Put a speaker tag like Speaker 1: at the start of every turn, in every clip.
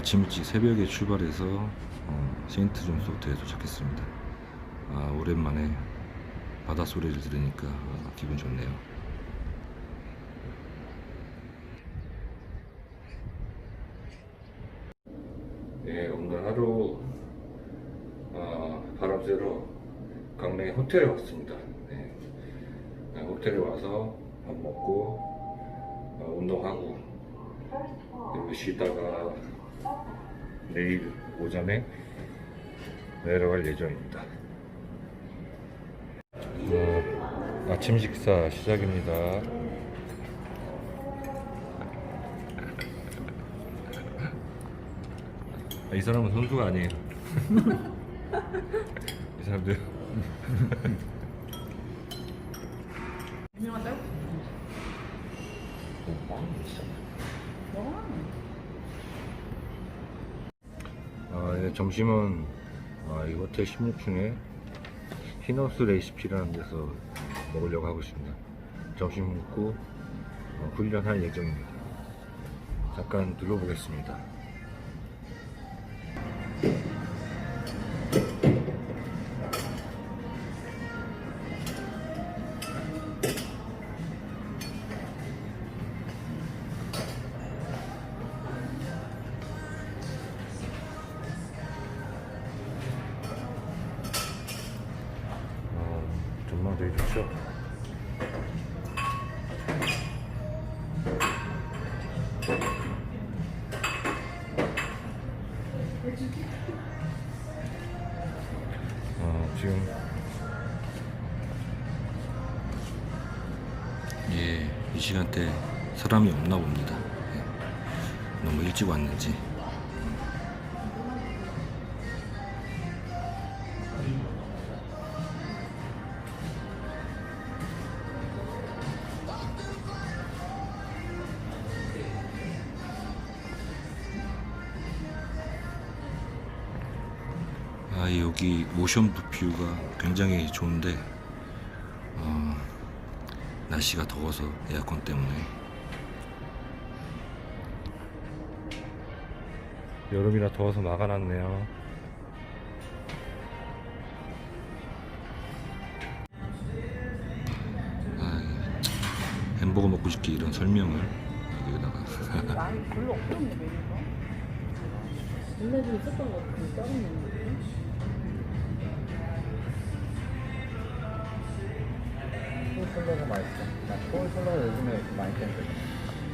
Speaker 1: 아침 일찍 새벽에 출발해서 어, 세인트 존스 호텔에 도착했습니다. 아, 오랜만에 바다 소리를 들으니까 아, 기분 좋네요. 네, 오늘 하루 어, 바람 쐬러 강릉의 호텔에 왔습니다. 네. 네, 호텔에 와서 밥 먹고 어, 운동하고 그리고 쉬다가 내일 오전에 내려갈 예정입니다. 어, 아침 식사 시작입니다. 아, 이 사람은 선수가 아니에요. 이 사람들
Speaker 2: 유명한 짤? 와.
Speaker 1: 점심은 아, 이 호텔 16층에 히너스 레시피라는 데서 먹으려고 하고 있습니다. 점심 먹고 어, 훈련할 예정입니다. 잠깐 둘러보겠습니다. 이 시간대 사람이 없나 봅니다. 예, 너무 일찍 왔는지. 아 여기 모션 뷰가 굉장히 좋은데 어, 날씨가 더워서 에어컨 때문에 여름이라 더워서 막아놨네요. 아, 햄버거 먹고 싶게 이런 설명을 여기다가
Speaker 2: 많이 별로 없던데 메뉴가. 옛날에 있었던 것 같은데 다른 메뉴.
Speaker 3: 콜슬러가 맛있어. 나 콜슬러가 요즘에 많이 땡겨.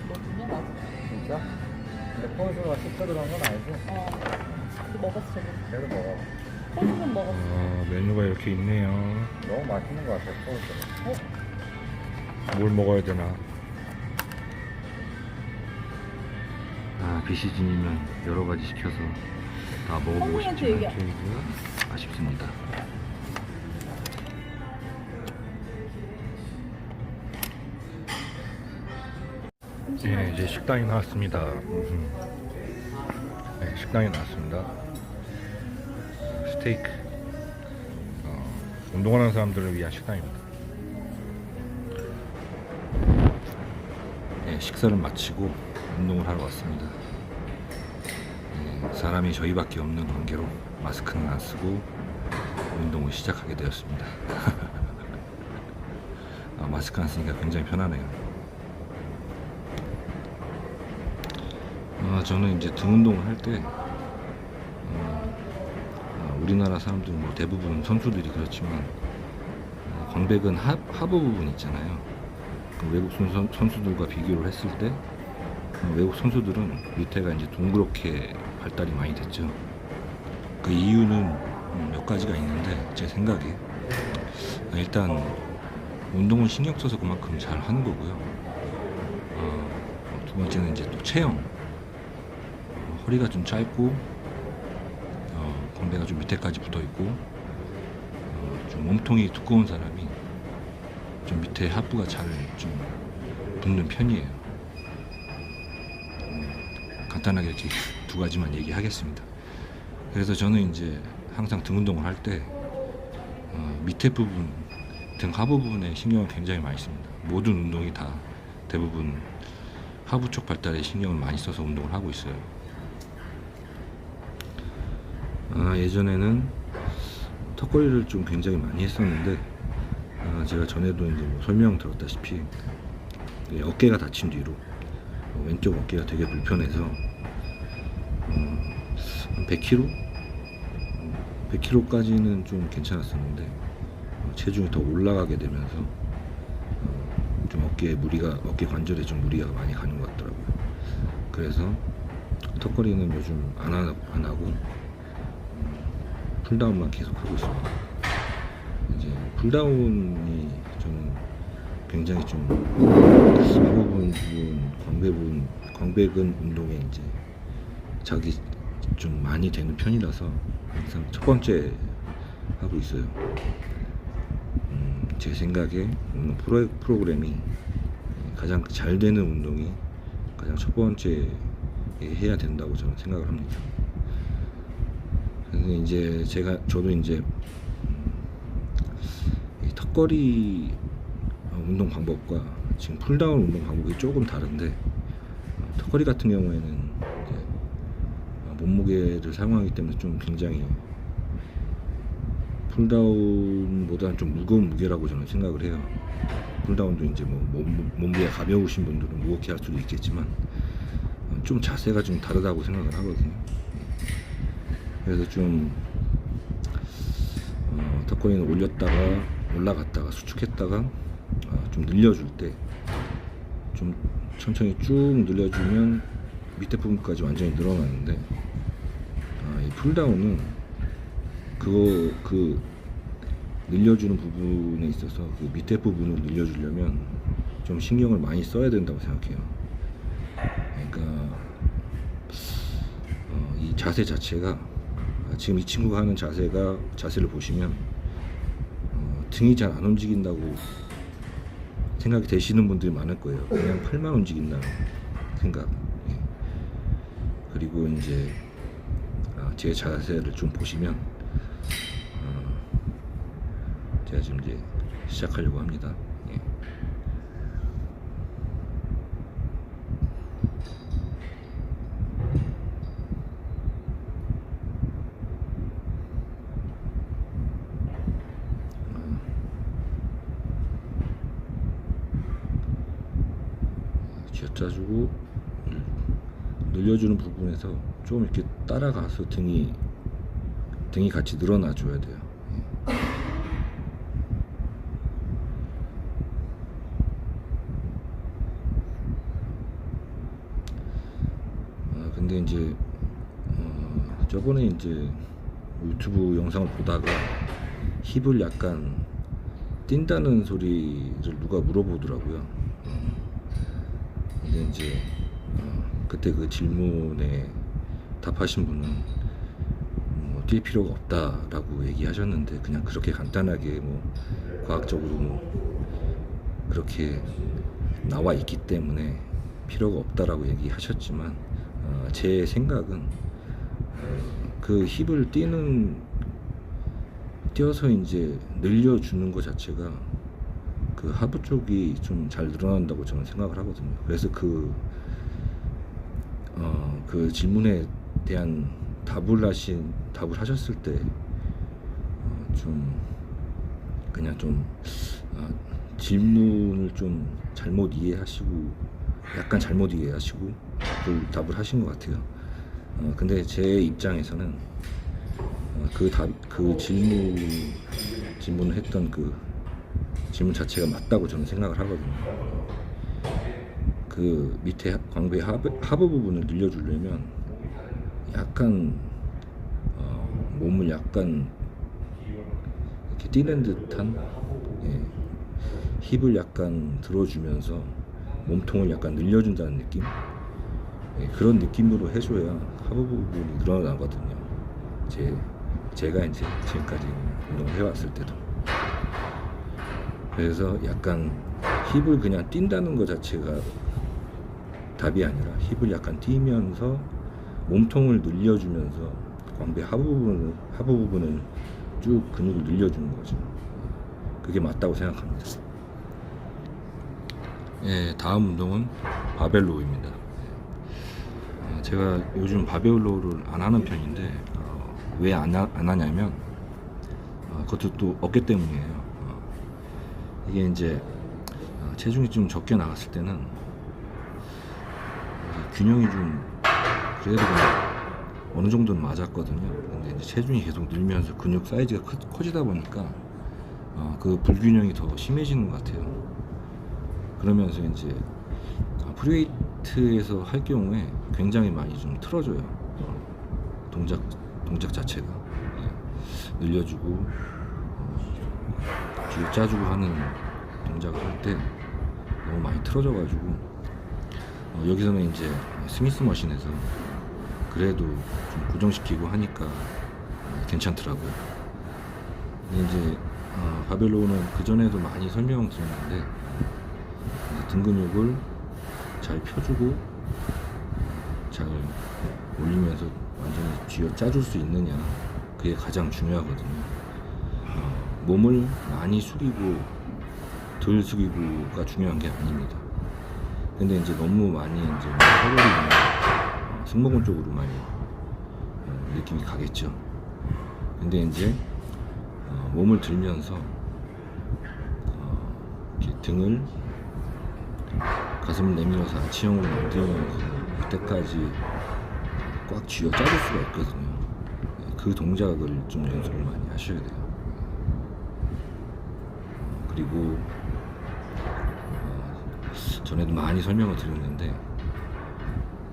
Speaker 2: 뭐냐 맞아.
Speaker 3: 진짜? 근데 콜슬러가 식초 들어간 건 알지?
Speaker 2: 어. 근데 먹었어 저거.
Speaker 3: 계속 먹어.
Speaker 2: 콜스는 먹었어.
Speaker 1: 어, 메뉴가 이렇게 있네요.
Speaker 3: 너무 맛있는 것 같아, 콜슬러.
Speaker 1: 뭘 먹어야 되나? 아, 비시즌이면 여러 가지 시켜서 다 먹어보고 싶지만
Speaker 2: 얘기-
Speaker 1: 저희가 아쉽습니다. 네, 이제 식당이 나왔습니다. 네, 식당이 나왔습니다. 스테이크. 어, 운동하는 사람들을 위한 식당입니다. 네, 식사를 마치고 운동을 하러 왔습니다. 네, 사람이 저희밖에 없는 관계로 마스크는 안 쓰고 운동을 시작하게 되었습니다. 아, 마스크 안 쓰니까 굉장히 편하네요. 아, 저는 이제 등 운동을 할때 어, 우리나라 사람들 뭐 대부분 선수들이 그렇지만 어, 광배근 하, 하부 부분 있잖아요. 그 외국 선수, 선수들과 비교를 했을 때 어, 외국 선수들은 밑에가 이제 동그랗게 발달이 많이 됐죠. 그 이유는 음, 몇 가지가 있는데 제 생각에 아, 일단 운동을 신경 써서 그만큼 잘 하는 거고요. 어, 두 번째는 이제 또 체형. 어, 허리가 좀 짧고 어, 광배가 좀 밑에까지 붙어 있고 어, 좀 몸통이 두꺼운 사람이 좀 밑에 하부가 잘 좀 붙는 편이에요. 음, 간단하게 이렇게 두 가지만 얘기하겠습니다. 그래서 저는 이제 항상 등 운동을 할때 어, 밑에 부분, 등 하부 부분에 신경을 굉장히 많이 씁니다. 모든 운동이 다 대부분 하부 쪽 발달에 신경을 많이 써서 운동을 하고 있어요. 아, 예전에는 턱걸이를 좀 굉장히 많이 했었는데 아, 제가 전에도 이제 뭐 설명 들었다시피 이 어깨가 다친 뒤로 어, 왼쪽 어깨가 되게 불편해서 어, 한 100kg? 100kg까지는 좀 괜찮았었는데 어, 체중이 더 올라가게 되면서 어, 좀 어깨에 무리가 어깨 관절에 좀 무리가 많이 가는 것 같더라고요. 그래서 턱걸이는 요즘 안, 하, 안 하고 음, 풀다운만 계속 하고 있습니다. 이제 풀다운이 저는 굉장히 좀 사부분 부분, 광배분, 광배근 운동에 이제 자기 좀 많이 되는 편이라서 항상 첫 번째 하고 있어요. 음, 제 생각에 프로, 프로그램이 가장 잘 되는 운동이 가장 첫 번째 해야 된다고 저는 생각을 합니다. 그래서 이제 제가 저도 이제 턱걸이 어, 운동 방법과 지금 풀다운 운동 방법이 조금 다른데 어, 턱걸이 같은 경우에는 몸무게를 사용하기 때문에 좀 굉장히 풀다운보다는 좀 무거운 무게라고 저는 생각을 해요. 풀다운도 이제 뭐 몸, 몸무게 가벼우신 분들은 무겁게 할 수도 있겠지만 어, 좀 자세가 좀 다르다고 생각을 하거든요. 그래서 좀 어, 턱걸이는 올렸다가 올라갔다가 수축했다가 어, 좀 늘려줄 때 좀 천천히 쭉 늘려주면 밑에 부분까지 완전히 늘어나는데 아, 이 풀다운은 그거 그 늘려주는 부분에 있어서 그 밑에 부분을 늘려주려면 좀 신경을 많이 써야 된다고 생각해요. 그러니까 어, 이 자세 자체가 아, 지금 이 친구가 하는 자세가 자세를 보시면 어, 등이 잘 안 움직인다고 생각이 되시는 분들이 많을 거예요. 그냥 팔만 움직인다는 생각. 예. 그리고 이제 아, 제 자세를 좀 보시면 어, 제가 지금 이제 시작하려고 합니다. 예. 쥐어짜주고 늘려주는 부분에서 좀 이렇게 따라가서 등이 등이 같이 늘어나 줘야 돼요. 예. 아 근데 이제 어, 저번에 이제 유튜브 영상을 보다가 힙을 약간 뛴다는 소리를 누가 물어보더라고요. 이제 어, 그때 그 질문에 답하신 분은 뭐, 뛸 필요가 없다라고 얘기하셨는데 그냥 그렇게 간단하게 뭐 과학적으로 뭐 그렇게 나와 있기 때문에 필요가 없다라고 얘기하셨지만 어, 제 생각은 어, 그 힙을 뛰는 뛰어서 이제 늘려주는 것 자체가 그 하부 쪽이 좀 잘 늘어난다고 저는 생각을 하거든요. 그래서 그, 어, 그 질문에 대한 답을 하신, 답을 하셨을 때, 어, 좀, 그냥 좀, 어, 질문을 좀 잘못 이해하시고, 약간 잘못 이해하시고, 그 답을 하신 것 같아요. 어, 근데 제 입장에서는, 어, 그 답, 그 질문, 질문을 했던 그 질문 자체가 맞다고 저는 생각을 하거든요. 그 밑에 광배 하부, 하부 부분을 늘려주려면 약간 어, 몸을 약간 이렇게 뛰는 듯한 예, 힙을 약간 들어주면서 몸통을 약간 늘려준다는 느낌 예, 그런 느낌으로 해줘야 하부 부분이 늘어나거든요. 제 제가 이제 지금까지 운동을 해왔을 때도. 그래서 약간 힙을 그냥 뛴다는 것 자체가 답이 아니라 힙을 약간 뛰면서 몸통을 늘려주면서 광배 하부 부분을 하부 부분을 쭉 근육을 늘려주는 거죠. 그게 맞다고 생각합니다. 예, 다음 운동은 바벨로우입니다. 어, 제가 요즘 바벨로우를 안 하는 편인데 어, 왜안 안 하냐면 어, 그것도 또 어깨 때문이에요. 어, 이게 이제 어, 체중이 좀 적게 나갔을 때는 어, 균형이 좀 그래도 어느 정도는 맞았거든요. 근데 이제 체중이 계속 늘면서 근육 사이즈가 커, 커지다 보니까 어, 그 불균형이 더 심해지는 것 같아요. 그러면서 이제 아, 프리웨이트에서 할 경우에 굉장히 많이 좀 틀어져요. 어, 동작 동작 자체가 예, 늘려주고 어, 뒤로 짜주고 하는 동작을 할 때 너무 많이 틀어져가지고 어, 여기서는 이제 스미스 머신에서 그래도 좀 고정시키고 하니까 어, 괜찮더라고요. 이제 어, 바벨로는 그 전에도 많이 설명 드렸는데 어, 등 근육을 잘 펴주고 잘 올리면서 완전히 쥐어 짜줄 수 있느냐 그게 가장 중요하거든요. 어, 몸을 많이 숙이고 덜 숙이고가 중요한 게 아닙니다. 근데 이제 너무 많이 이제 서버리면 어, 승모근 쪽으로 많이 어, 느낌이 가겠죠. 근데 이제 어, 몸을 들면서 어, 등을 가슴을 내밀어서 아치형으로 만들면서 그때까지 꽉 쥐어 짜줄 수가 있거든요. 네, 그 동작을 좀 연습을 많이 하셔야 돼요. 어, 그리고 어, 전에도 많이 설명을 드렸는데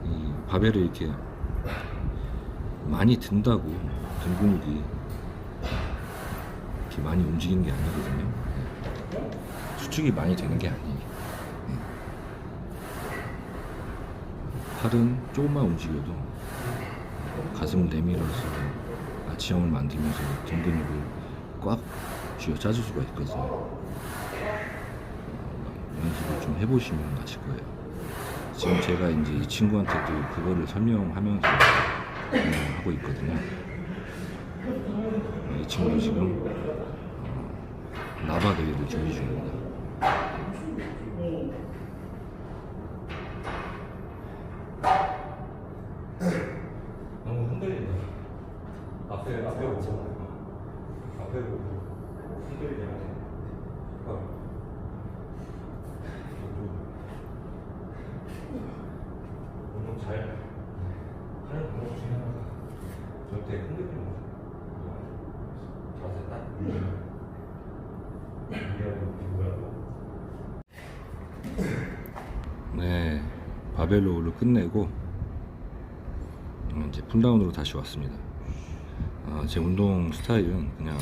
Speaker 1: 이 바벨을 이렇게 많이 든다고 등 근육이 이렇게 많이 움직이는 게 아니거든요. 네. 수축이 많이 되는 게 아니에요. 네. 팔은 조금만 움직여도 가슴을 내밀어서 아치형을 만들면서 등 근육을 꽉 쥐어 짜줄 수가 있거든요. 어, 연습을 좀 해보시면 아실 거예요. 지금 제가 이제 이 친구한테도 그거를 설명하면서 어, 하고 있거든요. 어, 이 친구도 지금 어, 나바 대회를 준비 중입니다. 잘 하는 방법 중에 하나가 절대 흔들리는 거. 자세 딱. 네, 바벨로우를 끝내고 어, 이제 풀다운으로 다시 왔습니다. 어, 제 운동 스타일은 그냥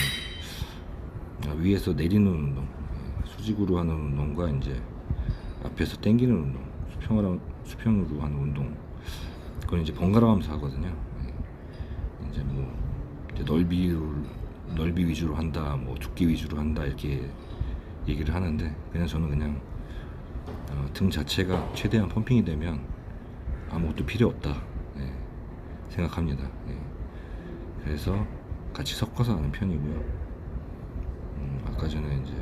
Speaker 1: 어, 위에서 내리는 운동, 예, 수직으로 하는 운동과 이제 앞에서 당기는 운동, 수평으로, 수평으로 하는 운동, 그건 이제 번갈아가면서 하거든요. 예. 이제 뭐 이제 넓이를 넓이 위주로 한다, 뭐 두께 위주로 한다 이렇게 얘기를 하는데 그냥 저는 그냥 어, 등 자체가 최대한 펌핑이 되면 아무것도 필요 없다 예, 생각합니다. 예. 그래서 같이 섞어서 하는 편이고요. 음, 아까 전에 이제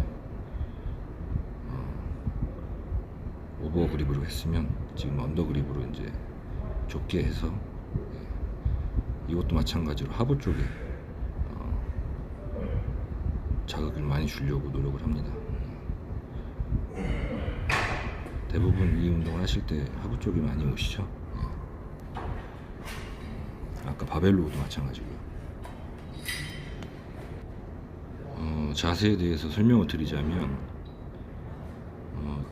Speaker 1: 어, 오버 그립으로 했으면 지금 언더 그립으로 이제 좁게 해서 예, 이것도 마찬가지로 하부 쪽에 어, 자극을 많이 주려고 노력을 합니다. 대부분 이 운동을 하실 때 하부 쪽이 많이 오시죠. 예. 아까 바벨로도 마찬가지고요. 어, 자세에 대해서 설명을 드리자면 어,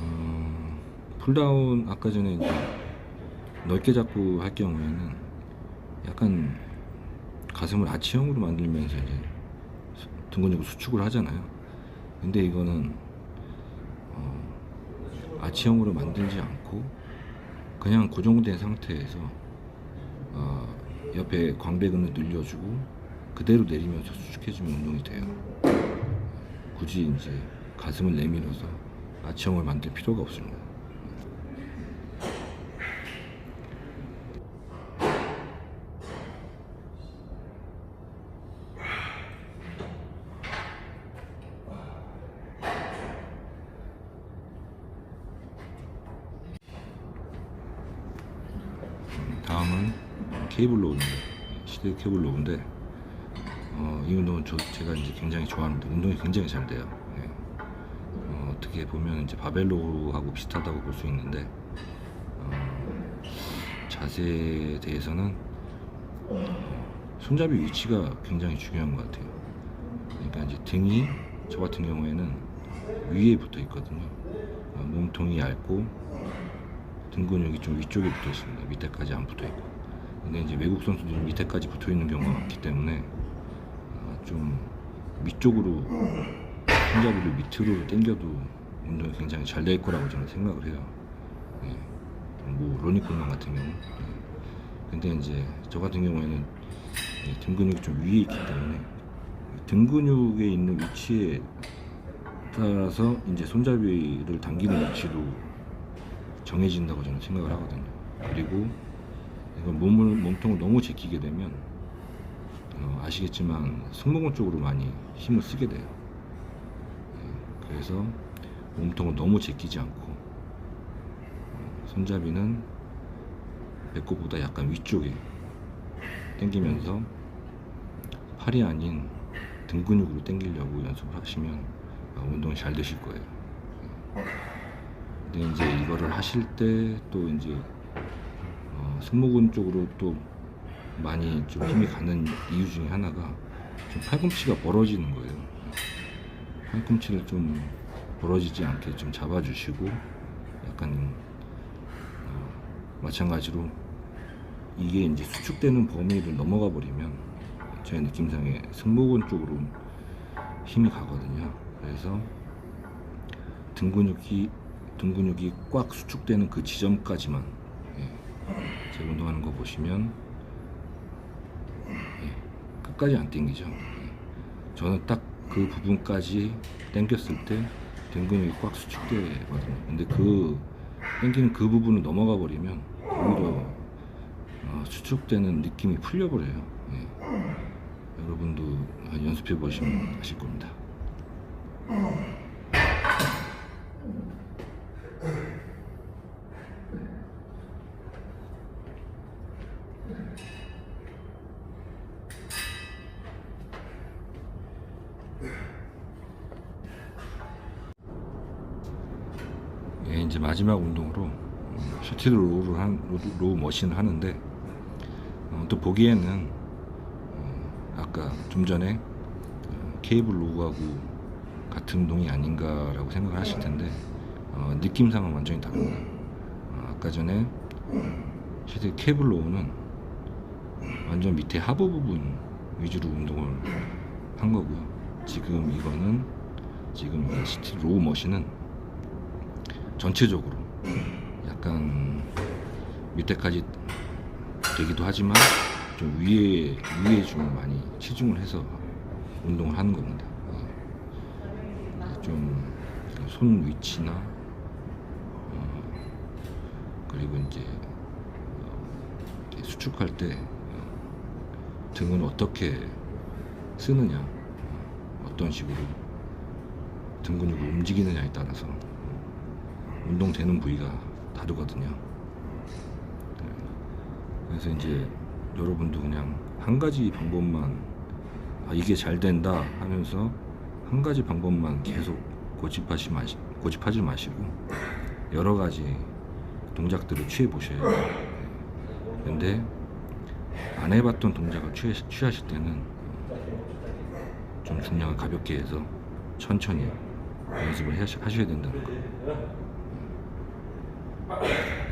Speaker 1: 어, 풀다운 아까 전에 넓게 잡고 할 경우에는 약간 가슴을 아치형으로 만들면서 이제 수- 등 근육을 수축을 하잖아요. 근데 이거는 어, 아치형으로 만들지 않고 그냥 고정된 상태에서 어, 옆에 광배근을 늘려주고 그대로 내리면서 수축해주면 운동이 돼요. 굳이 이제 가슴을 내밀어서 아치형을 만들 필요가 없습니다. 다음은 케이블로 오는 거 시- 시대 케이블 로우인데 어, 이 운동은 저, 제가 이제 굉장히 좋아합니다. 운동이 굉장히 잘 돼요. 예. 어, 어떻게 보면 이제 바벨로우하고 비슷하다고 볼 수 있는데 어, 자세에 대해서는 어, 손잡이 위치가 굉장히 중요한 것 같아요. 그러니까 이제 등이 저 같은 경우에는 위에 붙어 있거든요. 어, 몸통이 얇고 등 근육이 좀 위쪽에 붙어 있습니다. 밑에까지 안 붙어 있고. 근데 이제 외국 선수들은 밑에까지 붙어 있는 경우가 많기 때문에 어, 좀 위쪽으로 손잡이를 밑으로 당겨도 운동이 굉장히 잘 될 거라고 저는 생각을 해요. 예. 뭐 로니콘만 같은 경우. 예. 근데 이제 저 같은 경우에는 이등 근육이 좀 위에 있기 때문에 등 근육에 있는 위치에 따라서 이제 손잡이를 당기는 위치도 정해진다고 저는 생각을 하거든요. 그리고 몸을 몸통을 너무 제끼게 되면 어, 아시겠지만 승모근 쪽으로 많이 힘을 쓰게 돼요. 예, 그래서 몸통을 너무 제끼지 않고 어, 손잡이는 배꼽보다 약간 위쪽에 당기면서 팔이 아닌 등 근육으로 당기려고 연습을 하시면 어, 운동이 잘 되실 거예요. 근데 이제 이거를 하실 때 또 이제 어, 승모근 쪽으로 또 많이 좀 힘이 가는 이유 중에 하나가 좀 팔꿈치가 벌어지는 거예요. 팔꿈치를 좀 벌어지지 않게 좀 잡아주시고 약간 어, 마찬가지로 이게 이제 수축되는 범위를 넘어가 버리면 제 느낌상에 승모근 쪽으로 힘이 가거든요. 그래서 등 근육이 등 근육이 꽉 수축되는 그 지점까지만 예, 제가 운동하는 거 보시면 예, 끝까지 안 당기죠. 예. 저는 딱 그 부분까지 당겼을 때 등 근육이 꽉 수축되거든요. 근데 그 당기는 그 부분을 넘어가 버리면 오히려 어, 수축되는 느낌이 풀려버려요. 예. 여러분도 연습해 보시면 아실 겁니다. 음, 셔틀 로우를 한 로우, 머신을 하는데 어, 또 보기에는 어, 아까 좀 전에 어, 케이블 로우하고 같은 운동이 아닌가라고 생각을 하실 텐데 어, 느낌상은 완전히 다릅니다. 어, 아까 전에 셔틀 케이블 로우는 완전 밑에 하부 부분 위주로 운동을 한 거고요. 지금 이거는 지금 이 시티 로우 머신은 전체적으로 약간 밑에까지 되기도 하지만 좀 위에 위에 좀 많이 치중을 해서 운동을 하는 겁니다. 예. 좀손 위치나 어, 그리고 이제 어, 수축할 때 어, 등은 어떻게 쓰느냐 어, 어떤 식으로 등 근육을 움직이느냐에 따라서 운동되는 부위가 다르거든요. 네. 그래서 이제 여러분도 그냥 한 가지 방법만 아, 이게 잘 된다 하면서 한 가지 방법만 계속 고집하시 마시, 고집하지 마시고 여러 가지 동작들을 취해 보셔야 돼요. 네. 근데 안 해봤던 동작을 취해, 취하실 때는 좀 중량을 가볍게 해서 천천히 연습을 하셔- 하셔야 된다는 거.
Speaker 2: 라면
Speaker 4: Okay.